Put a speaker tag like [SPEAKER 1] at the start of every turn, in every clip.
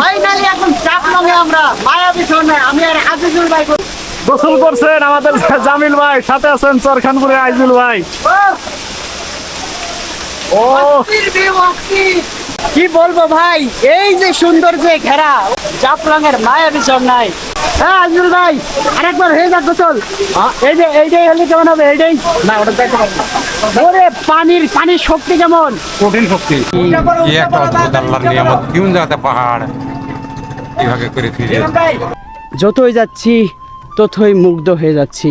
[SPEAKER 1] Finally এখন চাপ নামে আমরা। মায়াবী শোনে আমি আর আজিজুল ভাই
[SPEAKER 2] গোসল করছেন আমাদের জামিল ভাই সাথে আছেন চরখানপুরে আইজুল ভাই। ও।
[SPEAKER 1] কি বলব ভাই? এই যে সুন্দর যে ঘেরা। জাফলং এর মায়াবী ঝর্ণায় হ্যাঁ ভাই আরেকবার হয়ে যাক গোসল। এই যে এইটাই হলে কেমন হবে? এইটাই না ওটা দেখতে ওরে পানির পানির শক্তি কেমন?
[SPEAKER 3] কঠিন শক্তি। কি একটা অদ্ভুত আল্লাহর নিয়ামত। কোন জায়গাতে পাহাড়? কীভাবে করে ফিরে।
[SPEAKER 1] যতই যাচ্ছি ততই মুগ্ধ হয়ে যাচ্ছি।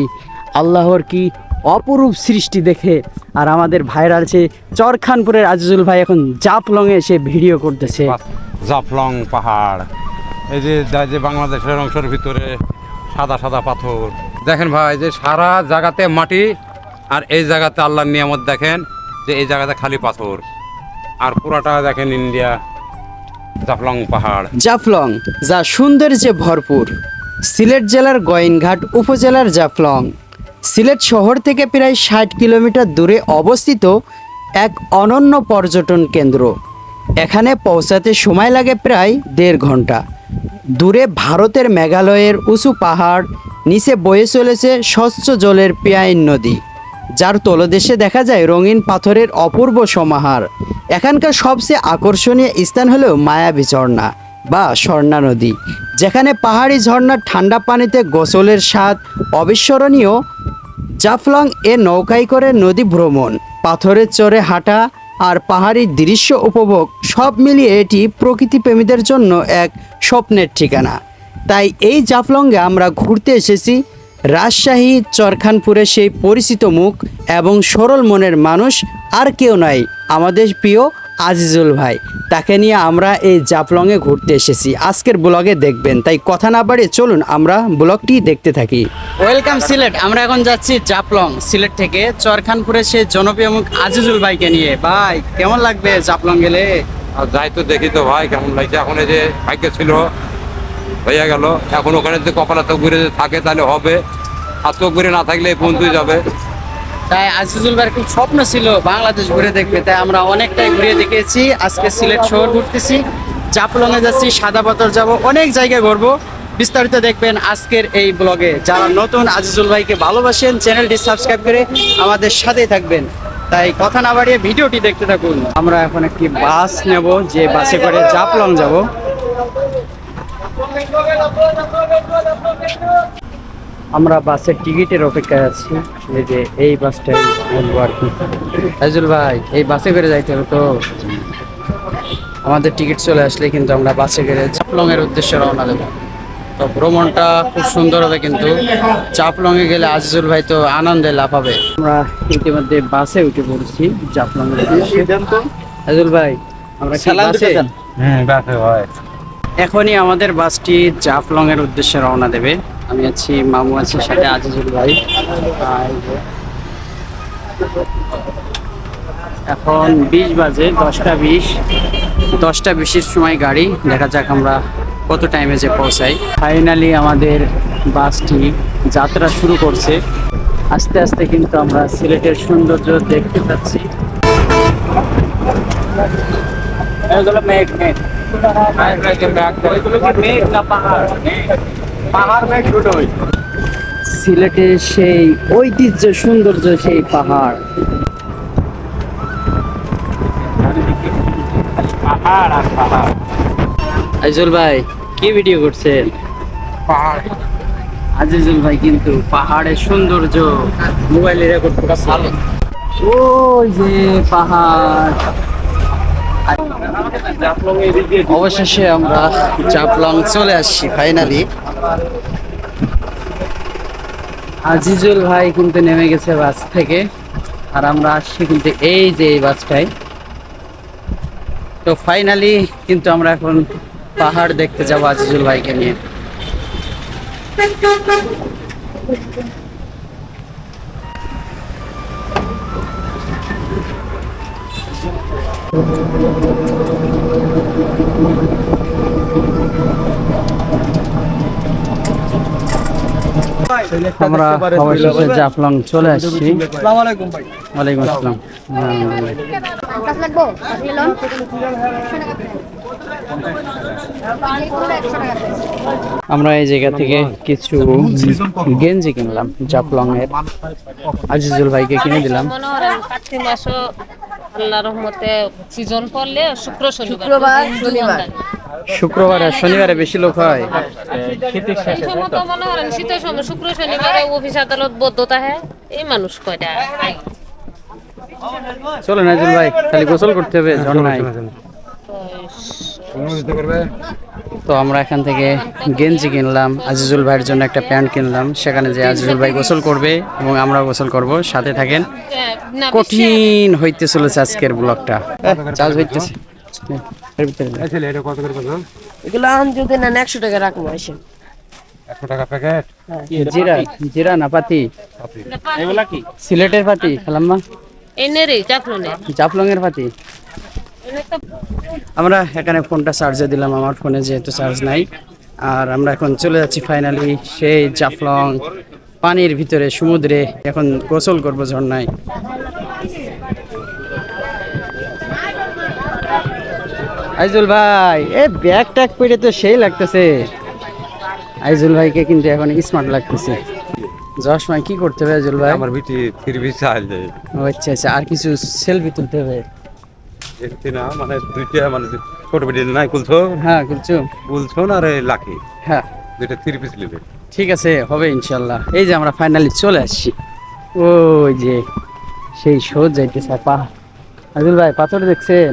[SPEAKER 1] আল্লাহর কি অপরূপ সৃষ্টি দেখে আর আমাদের ভাইরা আছে চরখানপুরের আজিজুল ভাই এখন জাফলংয়ে এসে ভিডিও করতেছে।
[SPEAKER 3] জাফলং পাহাড়। এই যে যা- যে বাংলাদেশের অংশের ভিতরে সাদা সাদা পাথর। দেখেন ভাই যে সারা জায়গাতে মাটি আর এই জায়গাতে আল্লাহর নিয়ামত দেখেন যে এই জায়গাতে খালি পাথর। আর পুরাটা দেখেন ইন্ডিয়া জাফলং পাহাড়।
[SPEAKER 4] জাফলং যা সৌন্দর্যে ভরপুর। সিলেট জেলার গোয়েনঘাট উপজেলার জাফলং। সিলেট শহর থেকে প্রায় ষাট কিলোমিটার দূরে অবস্থিত এক অনন্য পর্যটন কেন্দ্র। এখানে পৌঁছাতে সময় লাগে প্রায় দেড় ঘণ্টা। দূরে ভারতের মেঘালয়ের উঁচু পাহাড়, নিচে বয়ে চলেছে স্বচ্ছ জলের পেয়াইন নদী, যার তলদেশে দেখা যায় রঙিন পাথরের অপূর্ব সমাহার। এখানকার সবচেয়ে আকর্ষণীয় স্থান হলো মায়াবী ঝর্ণা। বা স্বর্ণা নদী, যেখানে পাহাড়ি ঝর্ণার ঠান্ডা পানিতে গোসলের স্বাদ অবিস্মরণীয় জাফলং এ নৌকায় করে নদী ভ্রমণ, পাথরের চরে হাঁটা আর পাহাড়ি দৃশ্য উপভোগ সব মিলিয়ে এটি প্রকৃতিপ্রেমীদের জন্য এক স্বপ্নের ঠিকানা। তাই এই জাফলংয়ে আমরা ঘুরতে এসেছি রাজশাহী চরখানপুরে সেই পরিচিত মুখ এবং সরল মনের মানুষ আর কেউ নাই। আমাদের প্রিয় আজিজুল ভাই, তাকে নিয়ে আমরা এই জাফলংয়ে ঘুরতে এসেছি। আজকের ব্লগে দেখবেন। তাই কথা না বাড়িয়ে চলুন, আমরা ব্লগটি দেখতে থাকি। ওয়েলকাম সিলেট, আমরা এখন যাচ্ছি জাফলং সিলেট থেকে। চরখানপুরে সেই জনপ্রিয় মুখ আজিজুল ভাইকে নিয়ে। ভাই, কেমন লাগবে জাফলং গেলে?
[SPEAKER 3] আর যাই তো দেখি তো ভাই, কেমন লাগছে। এখন এই যে ভাগ্য ছিল হয়ে গেল। এখন ওখানে যদি কপালে তো ঘুরে থাকে, তাহলে হবে। আর তো ঘুরে না থাকলে এই পর্যন্তই যাবে।
[SPEAKER 4] তাই আজিজুল ভাইয়ের খুব স্বপ্ন ছিল বাংলাদেশ ঘুরে দেখবে, তাই আমরা অনেকটাই ঘুরে দেখেছি আজকে সিলেট শহর ঘুরতেছি, জাফলংয়ে যাচ্ছি, সাদা পাথর যাব, অনেক জায়গায় ঘুরবো। বিস্তারিত দেখবেন আজকের এই ব্লগে। যারা নতুন আজিজুল ভাইকে ভালোবাসেন, চ্যানেলটি সাবস্ক্রাইব করে আমাদের সাথেই থাকবেন। তাই কথা না বাড়িয়ে ভিডিওটি দেখতে থাকুন। আমরা এখন একটি বাস নেব, যে বাসে করে জাফলং যাব। আমরা বাসের টিকিটের অপেক্ষায় আছি। এই যে এই বাসটাই বলব আর কি আজিজুল ভাই এই বাসে করে যাইতে হবে তো? আমাদের টিকিট চলে আসলে কিন্তু আমরা বাসে করে চাপলং এর উদ্দেশ্যে রওনা দেবো। তো ভ্রমণটা খুব সুন্দর হবে কিন্তু। চাপলং এ গেলে আজিজুল ভাই তো আনন্দে লাফাবে। আমরা ইতিমধ্যে বাসে উঠে পড়ছি চাপলং এর উদ্দেশ্যে। আজিজুল ভাই আমরা বাসে?
[SPEAKER 3] হুম দেখে ভাই
[SPEAKER 4] এখনই আমাদের বাসটি জাফলং এর উদ্দেশ্যে রওনা দেবে। আমি আছি মামু আছে সাথে আজিজুল ভাই। এখন বিশ বাজে দশটা বিশ। দশটা বিশের সময় গাড়ি দেখা যাক আমরা কত টাইমে যে পৌঁছাই। ফাইনালি আমাদের বাসটি যাত্রা শুরু করছে। আস্তে আস্তে কিন্তু আমরা সিলেটের সৌন্দর্য দেখতে পাচ্ছি। এগুলো মেঘ মেঘ। সিলেটের সেই ঐতিহ্য সৌন্দর্য সেই পাহাড়। আইজুল ভাই কি ভিডিও করছেন
[SPEAKER 3] পাহাড়।
[SPEAKER 4] আজিজুল ভাই কিন্তু পাহাড়ের সৌন্দর্য মোবাইলে রেকর্ড করা ভালো। ওই যে পাহাড়। অবশেষে আমরা চাপলং চলে আসছি ফাইনালি আজিজুল ভাই কিন্তু নেমে গেছে বাস থেকে। আর আমরা আসছি কিন্তু এই যে এই বাসটাই তো ফাইনালি কিন্তু আমরা এখন পাহাড় দেখতে যাব আজিজুল ভাইকে নিয়ে। আমরা অবশেষে জাফলং চলে আসছি। ওয়ালাইকুম আসসালাম। আমরা এই জায়গা থেকে কিছু গেঞ্জি কিনলাম জাফলং এর আজিজুল ভাইকে কিনে দিলাম।
[SPEAKER 5] করেন কার্তিক মাসও আল্লাহ রহমতে সিজন পড়লে শুক্র শনিবার।
[SPEAKER 6] শুক্রবার,
[SPEAKER 4] আর শনিবারে বেশি লোক হয়।
[SPEAKER 5] তো? মনে করেন শীতের সময় শুক্র শনিবারে অফিস আদালত বদ্ধতা হয়? এই মানুষ কয়টা?
[SPEAKER 4] চলো নাজুল ভাই খালি গোসল করতে হবে ঝর্ণায় তো আমরা এখান থেকে গেঞ্জি কিনলাম আজিজুল ভাইয়ের জন্য একটা প্যান্ট কিনলাম সেখানে যে আজিজুল ভাই গোসল করবে এবং আমরা গোসল করব সাথে থাকেন। কঠিন হইতে চলেছে আজকের ব্লগটা। চার্জ হইতেছে।
[SPEAKER 6] এগুলো আম যদি নেন একশো টাকা রাখব আসেন।
[SPEAKER 3] একশো টাকা প্যাকেট?
[SPEAKER 4] জিরা? জিরা না পাতি?
[SPEAKER 2] এগুলা কি?
[SPEAKER 4] সিলেটের পাতি খালাম্মা।
[SPEAKER 5] এনে রে চাপলনে
[SPEAKER 4] জাফলং এর পাতি আমরা এখানে ফোনটা চার্জে দিলাম আমার ফোনে যেহেতু চার্জ নাই। আর আমরা এখন চলে যাচ্ছি ফাইনালি সেই জাফলং পানির ভিতরে সমুদ্রে। এখন গোসল করব ঝর্ণায়। আইজুল ভাই এ ব্যাগ ট্যাগ পেটে তো সেই লাগতেছে। আইজুল ভাইকে কিন্তু এখন স্মার্ট লাগতেছে। যাওয়ার সময় কি করতে হবে আইজুল ভাই?
[SPEAKER 3] আমার বিটি ফিরবি চাল
[SPEAKER 4] ও আচ্ছা আচ্ছা আর কিছু সেলফি তুলতে হবে?
[SPEAKER 3] দেখছি না মানে দুইটা মানে ছোট বিটি নাই কুলছো
[SPEAKER 4] হ্যাঁ কিছু
[SPEAKER 3] কুলছো না রে লাখি
[SPEAKER 4] হ্যাঁ।
[SPEAKER 3] দুইটা থ্রি পিস নেবে।
[SPEAKER 4] ঠিক আছে হবে ইনশাল্লাহ। এই যে আমরা ফাইনালি চলে আসছি। ওই যে সেই সোজ যাইতেছে পা আজিজুল ভাই পাথর দেখছেন?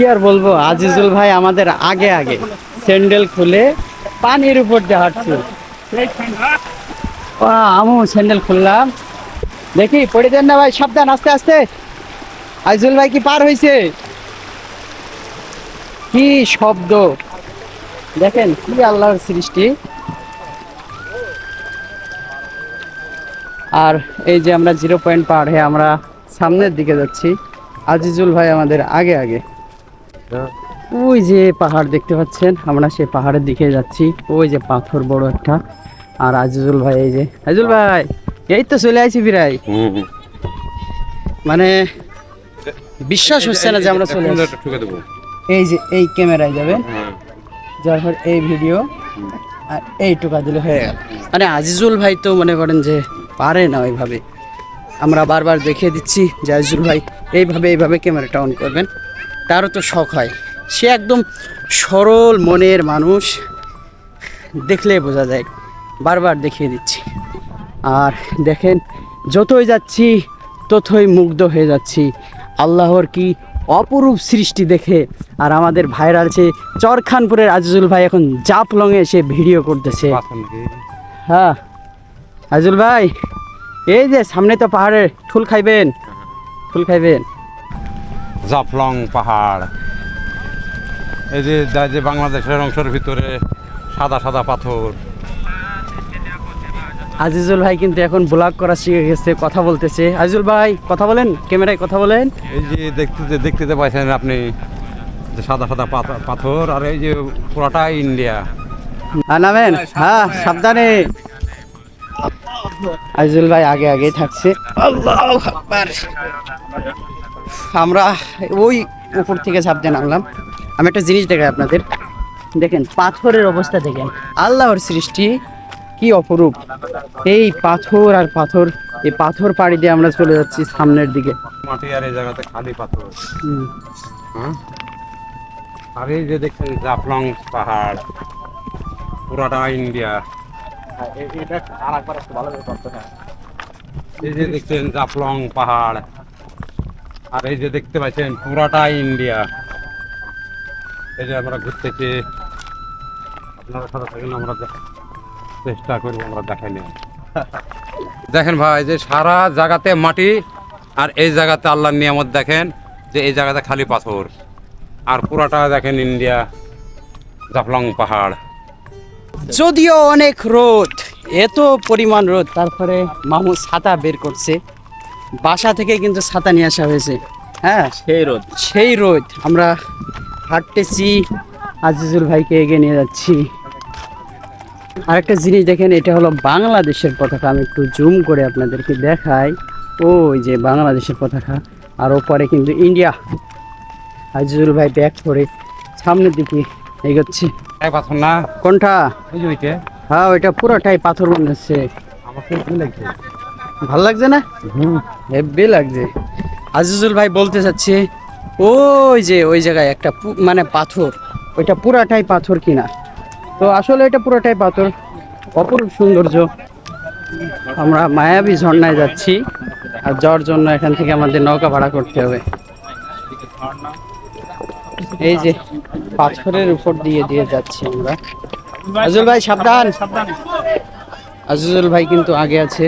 [SPEAKER 4] কি আর বলব? আজিজুল ভাই আমাদের আগে আগে স্যান্ডেল খুলে পানির উপর দিয়ে হাঁটছে। আমু স্যান্ডেল খুললাম। দেখি, পড়ে দেন না ভাই, সাবধান, আস্তে আস্তে। আজিজুল ভাই কি পার হয়েছে কি শব্দ? দেখেন, কি আল্লাহর সৃষ্টি। আর এই যে আমরা জিরো পয়েন্ট পার হয়ে আমরা সামনের দিকে যাচ্ছি। আজিজুল ভাই আমাদের আগে আগে। ওই যে পাহাড় দেখতে পাচ্ছেন আমরা সেই পাহাড়ের দিকে যাচ্ছি। ওই যে পাথর বড় একটা। আর আজিজুল ভাই এই যে আজিজুল ভাই এই তো চলে আইছি বিরাই মানে বিশ্বাস হচ্ছে না যে আমরা চলে এই যে এই ক্যামেরায় যাবেন।
[SPEAKER 3] হ্যাঁ।
[SPEAKER 4] যার পর এই ভিডিও আর এই টোকা দিলে হয়ে গেল। মানে আজিজুল ভাই তো মনে করেন যে পারে না ওইভাবে। আমরা বারবার দেখিয়ে দিচ্ছি যে আজিজুল ভাই এইভাবে এইভাবে ক্যামেরাটা অন করবেন। তারও তো শখ হয়। সে একদম সরল মনের মানুষ। দেখলে বোঝা যায়, বারবার দেখিয়ে দিচ্ছি। আর দেখেন, যতই যাচ্ছি, ততই মুগ্ধ হয়ে যাচ্ছি। আল্লাহর কি অপরূপ সৃষ্টি দেখে। আর আমাদের ভাইরাল সে চরখানপুরের আজিজুল ভাই এখন জাফলংয়ে সে ভিডিও করতেছে। হ্যাঁ আজিজুল ভাই, এই যে সামনে তো পাহাড়ে ঠুল খাইবেন ঠুল খাইবেন।
[SPEAKER 3] জাফলং পাহাড়। এই যে যা যে বাংলাদেশের অংশের ভিতরে সাদা সাদা পাথর।
[SPEAKER 4] আজিজুল ভাই কিন্তু এখন ব্লগ করা শিখে গেছে কথা বলতেছে। আজিজুল ভাই কথা বলেন ক্যামেরায় কথা বলেন।
[SPEAKER 3] এই যে দেখতে যে দেখতে পাইছেন আপনি যে সাদা সাদা পাথ- পাথর আর এই যে পুরাটাই ইন্ডিয়া।
[SPEAKER 4] আর নামেন। হ্যাঁ সাবধানে। আজিজুল ভাই আগে আগেই থাকছে। আল্লাহু আকবার। আমরা ওই উপর থেকে ঝাঁপ দিয়ে নামলাম। আমি একটা জিনিস দেখাই আপনাদের। দেখেন পাথরের অবস্থা দেখেন। আল্লাহর সৃষ্টি কি অপরূপ। এই পাথর আর পাথর এই পাথর পাড়ি দিয়ে আমরা চলে যাচ্ছি সামনের দিকে।
[SPEAKER 3] মাটি আর এই জায়গাতে খালি পাথর।
[SPEAKER 4] হুম।
[SPEAKER 3] হ্যাঁ আর এই যে দেখছেন জাফলং পাহাড় পুরাটা ইন্ডিয়া। এই যে দেখছেন জাফলং পাহাড় আর এই যে দেখতে পাচ্ছেন, পুরাটা ইন্ডিয়া। এই যে আমরা ঘুরতেছি। আপনারা সাথে থাকেন, আমরা চেষ্টা করব আমরা দেখাই নেই। দেখেন ভাই, যে সারা জায়গাতে মাটি, আর এই জায়গাতে আল্লাহর নিয়ামত দেখেন, যে এই জায়গাতে খালি পাথর। আর পুরাটা দেখেন ইন্ডিয়া, জাফলং পাহাড়।
[SPEAKER 4] যদিও অনেক রোদ, এত পরিমাণ রোদ, তারপরে মামু ছাতা বের করছে। বাসা থেকে কিন্তু ছাতা নিয়ে আসা হয়েছে। হ্যাঁ?
[SPEAKER 2] সেই রোদ।
[SPEAKER 4] সেই রোদ। আমরা হাঁটতেছি আজিজুল ভাইকে এগিয়ে নিয়ে যাচ্ছি। আরেকটা জিনিস দেখেন এটা হলো বাংলাদেশের পতাকা। আমি একটু জুম করে আপনাদেরকে দেখাই। ওই যে বাংলাদেশের পতাকা। আর ওপরে কিন্তু ইন্ডিয়া। আজিজুল ভাই ব্যাক করে সামনের দিকে এগোচ্ছে।
[SPEAKER 3] পাথর না।
[SPEAKER 4] কোনটা? হ্যাঁ ওইটা পুরোটাই পাথর হচ্ছে
[SPEAKER 3] আমার খুব ভালো লাগছে
[SPEAKER 4] না? হুম হেব্বি লাগছে। আজিজুল ভাই বলতে চাচ্ছে, ওই যে, ওই জায়গায় একটা মানে পাথর, ওইটা পুরাটাই পাথর কিনা? তো আসলে এটা পুরোটাই পাথর, অপরূপ সৌন্দর্য। আমরা মায়াবী ঝর্ণায় যাচ্ছি, আর যাওয়ার জন্য এখান থেকে আমাদের নৌকা ভাড়া করতে হবে। এই যে, পাথরের উপর দিয়ে দিয়ে যাচ্ছি আমরা। আজুল ভাই, সাবধান। আজিজুল ভাই কিন্তু আগে আছে।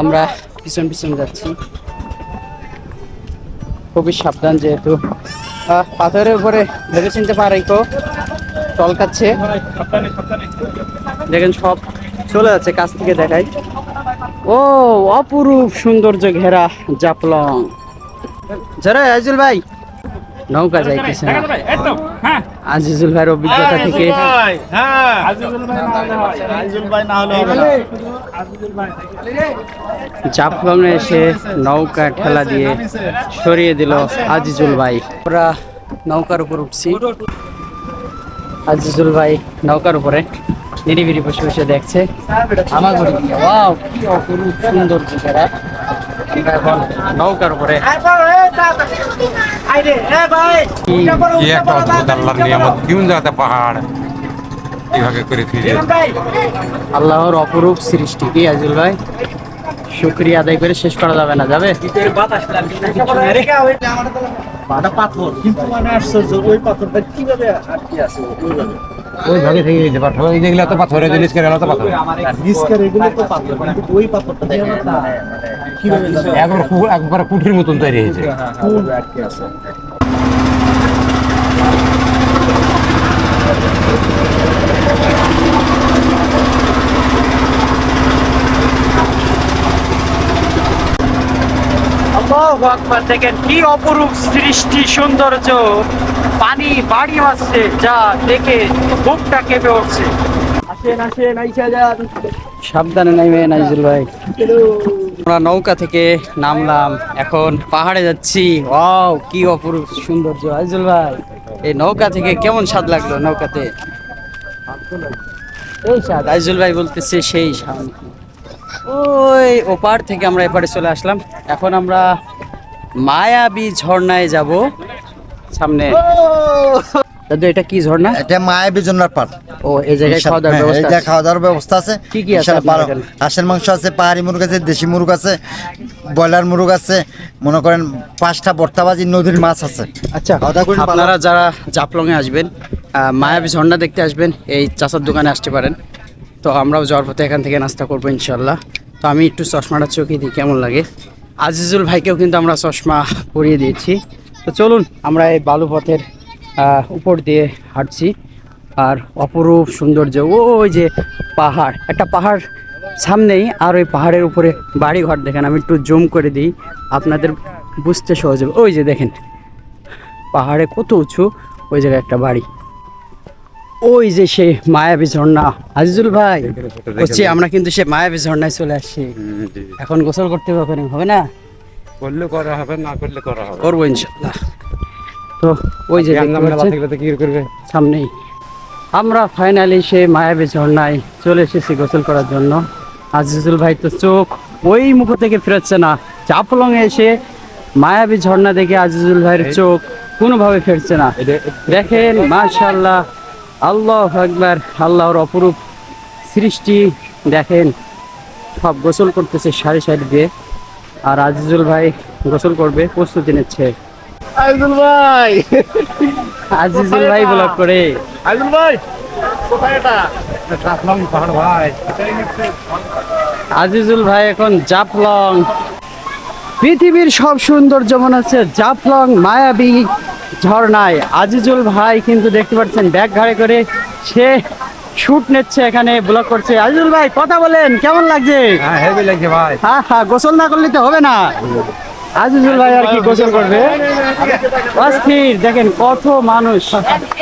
[SPEAKER 4] আমরা পিছন পিছন যাচ্ছি। খুবই সাবধান যেহেতু। পাথরের উপরে ভেবে চিনতে পারে তো টলকাচ্ছে দেখেন সব চলে যাচ্ছে কাছ থেকে দেখাই। ও, অপরূপ সৌন্দর্য ঘেরা জাপলং যারা আজিজুল ভাই। নৌকা যাইতেছে না। আজিজুল ভাইয়ের অভিজ্ঞতা থেকে। জাফলং এসে নৌকা ঠেলা দিয়ে সরিয়ে দিল আজিজুল ভাই। আমরা নৌকার উপর উঠছি। আজিজুল ভাই নৌকার উপরে নিরিবিরি বসে বসে দেখছে। আমার ওয়াও কি অপরূপ? সুন্দর আমরা এখন নৌকার উপরে কি
[SPEAKER 3] কি একটা আল্লাহর নিয়ামত কোন জায়গাতে পাহাড় এইভাবে করে ফিরে
[SPEAKER 4] আল্লাহর অপরূপ সৃষ্টি কি আজিজুল ভাই শুক্রিয়া আদায় করে শেষ করা যাবে না যাবে
[SPEAKER 3] ওইভাবে থেকে যেতে পারতো এই যেগুলো তো পাথর এই জিনিস করে তো পাথর একবার কু- একবার কুঠির মতন তৈরি হয়েছে।
[SPEAKER 4] আল্লাহু আকবার দেখেন কি অপরূপ সৃষ্টি সৌন্দর্য। পানি বাড়ি আসছে যা দেখে বুকটা কেঁপে উঠছে। সাবধানে নাইবে নাইজুল ভাই। আমরা নৌকা থেকে নামলাম এখন পাহাড়ে যাচ্ছি। ওয়াও কি অপরূপ সৌন্দর্য আইজুল ভাই। এই নৌকা থেকে কেমন স্বাদ লাগল নৌকাতে? এই স্বাদ। আইজুল ভাই বলতেছে সেই স্বাদ। ওই ওপার থেকে আমরা এপারে চলে আসলাম। এখন আমরা মায়াবী ঝর্ণায় যাব। সামনে। দাদু এটা কি ঝর্ণা?
[SPEAKER 7] এটা মায়াবী পাট
[SPEAKER 4] ও এই জায়গায় খাওয়া দাওয়ার
[SPEAKER 7] হ্যাঁ,
[SPEAKER 4] ব্যবস্থা আছে।
[SPEAKER 7] খাওয়া দাওয়ার ব্যবস্থা আছে।
[SPEAKER 4] কি কি আছে
[SPEAKER 7] হাঁসের মাংস আছে পাহাড়ি মুরগ আছে দেশি মুরগ আছে ব্রয়লার মুরগ আছে মনে করেন পাঁচটা বর্তাবাজি নদীর মাছ আছে।
[SPEAKER 4] আচ্ছা আপনারা যারা জাফলংয়ে আসবেন আহ, মায়াবী ঝর্ণা দেখতে আসবেন এই চাচার দোকানে আসতে পারেন। তো আমরাও যাওয়ার পথে এখান থেকে নাস্তা করব ইনশাল্লাহ। তো আমি একটু চশমাটা চোখে দিই কেমন লাগে? আজিজুল ভাইকেও কিন্তু আমরা চশমা পরিয়ে দিয়েছি। তো চলুন আমরা এই বালু পথের উপর দিয়ে হাঁটছি। আর অপরূপ সৌন্দর্য ওই যে পাহাড়। একটা পাহাড় সামনেই আর ওই পাহাড়ের উপরে বাড়ি ঘর দেখেন আমি একটু জুম করে দিই আপনাদের বুঝতে সহজ হবে। ওই যে দেখেন পাহাড়ে কত উঁচু ওই জায়গায় একটা বাড়ি। ওই যে সে মায়াবী ঝর্ণা। আজিজুল ভাই হচ্ছে আমরা কিন্তু সে মায়াবী ঝর্ণায় চলে আসছি। এখন গোসল করতে হবে না?
[SPEAKER 3] করলে করা হবে না করলে করা হবে।
[SPEAKER 4] করব ইনশাল্লাহ তো ওই যে
[SPEAKER 3] কি করবে?
[SPEAKER 4] সামনেই। আমরা ফাইনালি সে মায়াবী ঝর্ণায় চলে এসেছি গোসল করার জন্য। আজিজুল ভাই তো চোখ ওই মুখ থেকে ফেরাচ্ছে না। চাপলং এসে মায়াবী ঝর্ণা দেখে আজিজুল ভাইয়ের চোখ কোনোভাবে ফেরছে না। দেখেন মাশাল্লাহ আল্লাহ একবার আল্লাহর অপরূপ সৃষ্টি। দেখেন সব গোসল করতেছে সারি সারি দিয়ে। আর আজিজুল ভাই গোসল করবে প্রস্তুতি নিচ্ছে।
[SPEAKER 2] আইজুল ভাই!
[SPEAKER 4] আজিজুল ভাই ব্লগ করে।
[SPEAKER 2] আইজুল ভাই! কোথায় এটা?
[SPEAKER 3] জাফলং পাহাড় ভাই।
[SPEAKER 4] আজিজুল ভাই এখন জাফলং। পৃথিবীর সব সৌন্দর্য মনে হচ্ছে জাফলং মায়াবী ঝর্ণায়। আজিজুল ভাই কিন্তু দেখতে পাচ্ছেন ব্যাগ ঘাড়ে করে সে শুট নিচ্ছে এখানে ব্লগ করছে। আজিজুল ভাই কথা বলেন কেমন লাগছে?
[SPEAKER 3] হ্যাঁ হেভি লাগছে ভাই।
[SPEAKER 4] হ্যাঁ হ্যাঁ গোসল না করলে তো হবে না। আজিজুল ভাই আর কি গোসল করবে? অস্থির দেখেন কত মানুষ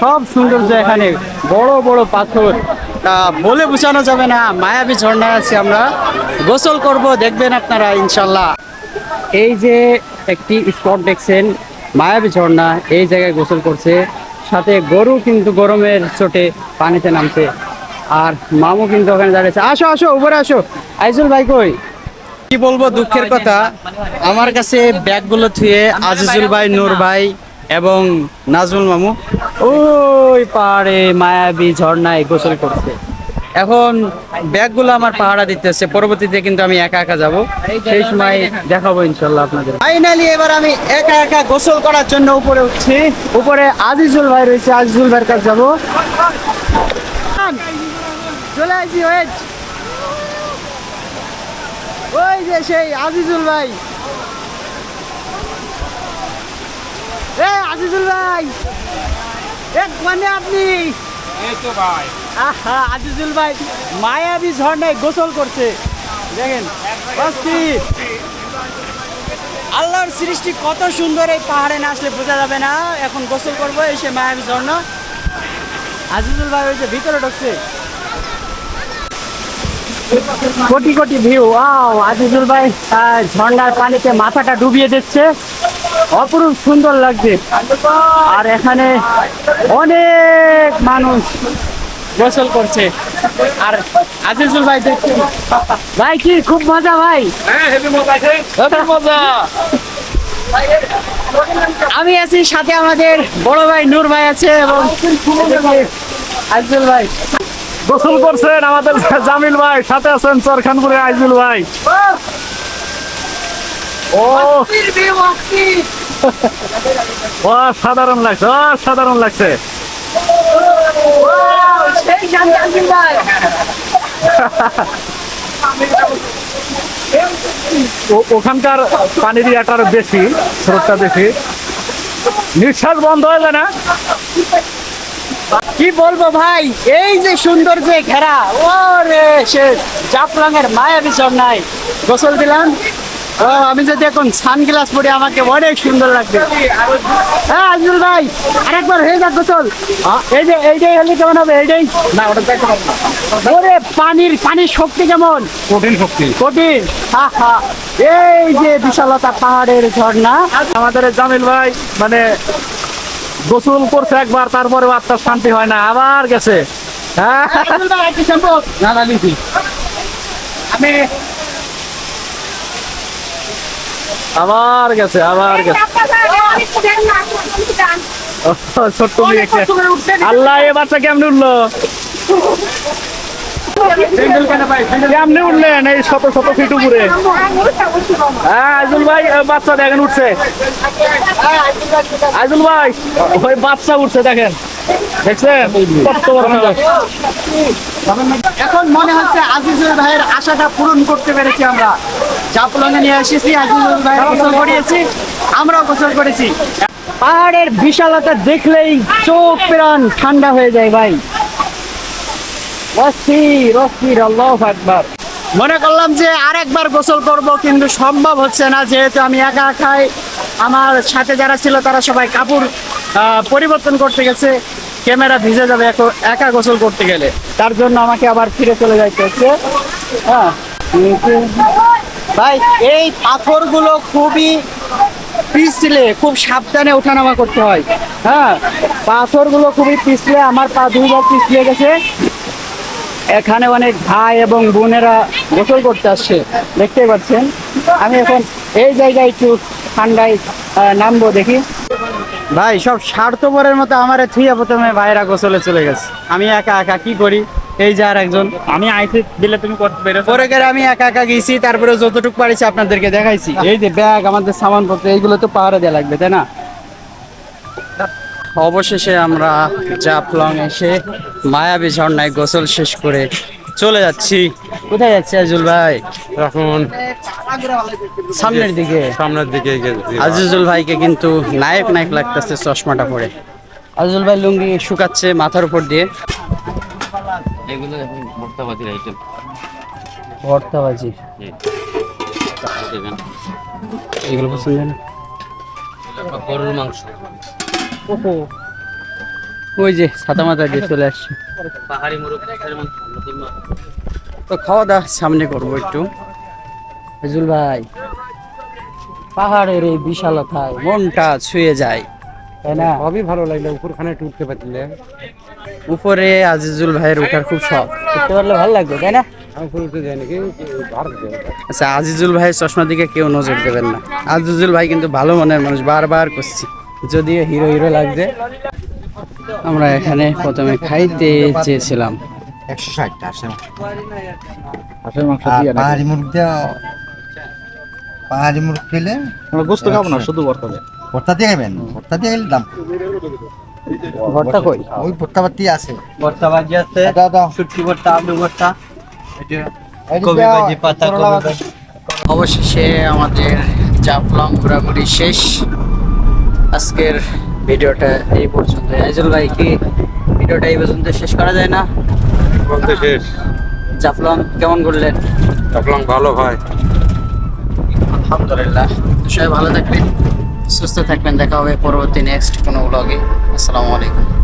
[SPEAKER 4] সব সৌন্দর্য এখানে। বড় বড় পাথর। বলে বোঝানো যাবে না মায়াবী ঝর্ণা আছে আমরা। গোসল করব দেখবেন আপনারা ইনশাল্লাহ। এই যে একটি স্পট দেখছেন মায়াবী ঝর্ণা এই জায়গায় গোসল করছে। সাথে গরু কিন্তু গরমের চোটে পানিতে নামছে। আর মামু কিন্তু ওখানে দাঁড়িয়েছে আসো আসো উপরে আসো। আইজুল ভাই কই? কি বলব দুঃখের কথা আমার কাছে ব্যাগগুলো থুয়ে আজিজুল ভাই নূর ভাই এবং নাজমুল মামু। ওই পাহাড়ে মায়াবী ঝর্ণায় গোসল করছে। এখন ব্যাগগুলো আমার পাহারা দিতেছে পরবর্তীতে কিন্তু আমি একা একা যাব। সেই সময় দেখাবো ইনশাল্লাহ আপনাদের। ফাইনালি এবার আমি একা একা গোসল করার জন্য উপরে উঠছি। উপরে আজিজুল ভাই রয়েছে আজিজুল ভাইয়ের কাছে যাব। চলে আসি ওয়েট। ওই যে সেই আজিজুল ভাই। এ আজিজুল ভাই। এক মানে আপনি? আহা আজিজুল ভাই মায়াবী ঝর্ণায় গোসল করছে। দেখেন অস্থির আল্লাহর সৃষ্টি কত সুন্দর এই পাহাড়ে না আসলে বোঝা যাবে না। এখন গোসল করব এসে মায়াবী ঝর্ণা। আজিজুল ভাই ওই যে ভিতরে ঢুকছে। কোটি কোটি ভিউ ওয়াও আজিজুল ভাই ঝর্ণার পানিতে মাথাটা ডুবিয়ে দিচ্ছে। অপরূপ সুন্দর লাগছে। আর এখানে অনেক মানুষ গোসল করছে। আর আজিজুল ভাই দেখছে ভাই কি খুব মজা ভাই। আমি আছি সাথে আমাদের বড় ভাই নূর ভাই আছে এবং আজিজুল ভাই।
[SPEAKER 2] গোসল করছেন আমাদের জামিল ভাই, সাথে আছেন চরখানপুরে আইজুল ভাই। ও। সাধারণ লাগছে, অসাধারণ লাগছে। ওখানকার পানির ইয়াটা আরও বেশি, স্রোতটা বেশি। নিঃশ্বাস বন্ধ হয়ে যায় না?
[SPEAKER 4] কি বলব ভাই? এই যে সুন্দর যে ঘেরা ওরে সে জাফলংয়ের মায়াবী ঝর্ণায় গোসল দিলাম। ও আমি যে দেখুন সানগ্লাস পরে আমাকে অনেক সুন্দর লাগবে। হ্যাঁ আজমুল ভাই আরেকবার হয়ে যাক গোসল। এই যে এইটাই হলে কেমন হবে এইটাই না ওটা ওরে পানির পানির শক্তি কেমন?
[SPEAKER 2] কঠিন শক্তি।
[SPEAKER 4] কঠিন। হা হা। এই যে বিশালতা পাহাড়ের ঝর্ণা।
[SPEAKER 2] আমাদের জামিল ভাই মানে গোসল করছে একবার তারপরে আত্মার শান্তি হয় না আবার গেছে। হ্যাঁ? আবার গেছে আবার গেছে। ছোট্ট আল্লাহ এ বাচ্চা কেমন উঠল? কেমনে উঠলেন এই শত শত ফিট উপরে। হ্যাঁ আইজুল ভাই বাচ্চা দেখেন উঠছে। আইজুল ভাই ওই বাচ্চা উঠছে দেখেন। দেখছেন? কত বড়
[SPEAKER 4] এখন মনে হচ্ছে আজিজুল ভাইয়ের আশাটা পূরণ করতে পেরেছি আমরা। চাপলঙে নিয়ে এসেছি আজিজুল ভাই গোসল করিয়েছি আমরাও গোসল করেছি। পাহাড়ের বিশালতা দেখলেই চোখ প্রাণ ঠান্ডা হয়ে যায় ভাই। একবার মনে করলাম যে আরেকবার গোসল করব, কিন্তু সম্ভব হচ্ছে না, যেহেতু আমি একা একাই আমার সাথে যারা ছিল, তারা সবাই কাপড় পরিবর্তন করতে গেছে, ক্যামেরা ভিজে যাবে একা গোসল করতে গেলে। তার জন্য আমাকে আবার ফিরে চলে যাইতে হচ্ছে। হ্যাঁ ভাই, এই পাথরগুলো খুবই পিছলে, খুব সাবধানে ওঠানামা করতে হয়। হ্যাঁ পাথরগুলো খুবই পিছলে, আমার পা দুইবার পিছলে গেছে। এখানে অনেক ভাই এবং বোনেরা গোসল করতে আসছে দেখতেই পাচ্ছেন। আমি এখন এই জায়গায় একটু ঠান্ডায় নামবো দেখি। ভাই সব স্বার্থপরের মতো আমার থুইয়া প্রথমে ভাইরা গোসলে চলে গেছে। আমি একা একা কি করি? এই যে আর একজন।
[SPEAKER 2] আমি আইসি দিলে তুমি করতে পেরে।
[SPEAKER 4] পরে গেলে আমি একা একা গেছি তারপরে যতটুকু পারিছি আপনাদেরকে দেখাইছি। এই যে ব্যাগ আমাদের সামানপত্র এইগুলো তো পাহাড়ে দেওয়া লাগবে তাই না? অবশেষে আমরা জাফলং এসে মায়াবী ঝর্ণায় গোসল শেষ করে চলে যাচ্ছি। কোথায় যাচ্ছি আজুল ভাই?
[SPEAKER 3] এখন
[SPEAKER 4] সামনের দিকে।
[SPEAKER 3] সামনের দিকে
[SPEAKER 4] আজিজুল ভাইকে কিন্তু নায়ক নায়ক লাগতেছে চশমাটা পরে। আজিজুল ভাই লুঙ্গি শুকাচ্ছে মাথার উপর দিয়ে।
[SPEAKER 8] এগুলো এখন ভর্তাবাতির আইটেম
[SPEAKER 4] ভর্তাবাজি। এগুলো পছন্দ না?
[SPEAKER 8] গরুর মাংস।
[SPEAKER 4] ওই যে ছাতা মাথা দিয়ে চলে আসছে।
[SPEAKER 8] পাহাড়ি মুরগ
[SPEAKER 4] তো খাওয়া দাওয়া সামনে করব একটু। আজিজুল ভাই পাহাড়ের এই বিশালতায় মনটা ছুঁয়ে যায় তাই না?
[SPEAKER 3] সবই ভালো লাগল উপরখানে একটু উঠতে পারছিলে
[SPEAKER 4] উপরে আজিজুল ভাইয়ের ওঠার খুব শখ। উঠতে পারলে ভালো লাগবে তাই না? আচ্ছা আজিজুল ভাইয়ের চশমার দিকে কেউ নজর দেবেন না। আজিজুল ভাই কিন্তু ভালো মনের মানুষ বারবার করছি। যদিও হিরো হিরো লাগছে। আমরা এখানে প্রথমে খাইতে চেয়েছিলাম।
[SPEAKER 7] একশো
[SPEAKER 2] হাঁসের মাংস দিয়ে
[SPEAKER 7] পাহাড়ি মুরগ দেওয়া পাহাড়ি মুরগ খেলে
[SPEAKER 2] আমরা গোস্ত খাব না শুধু ভর্তা দেয়।
[SPEAKER 7] ভর্তা দিয়ে খাবেন? ভর্তা দিয়ে গেলে দাম।
[SPEAKER 4] ভর্তা কই?
[SPEAKER 7] ওই ভর্তা পাতি আছে।
[SPEAKER 6] ভর্তা ভাজি আছে শুটকি ভর্তা আলু ভর্তা। কবি ভাজি পাতা
[SPEAKER 4] অবশেষে আমাদের জাফলং ঘোরাঘুরি শেষ। আজকের ভিডিওটা এই পর্যন্ত। আইজুল ভাই কি ভিডিওটা এই পর্যন্ত শেষ করা যায় না?
[SPEAKER 3] শেষ।
[SPEAKER 4] জাফলং কেমন করলেন
[SPEAKER 3] জাফলং ভালো ভাই।
[SPEAKER 4] আলহামদুলিল্লাহ। সবাই ভালো থাকবেন সুস্থ থাকবেন। দেখা হবে পরবর্তী নেক্সট কোনো ব্লগে আসসালামু আলাইকুম।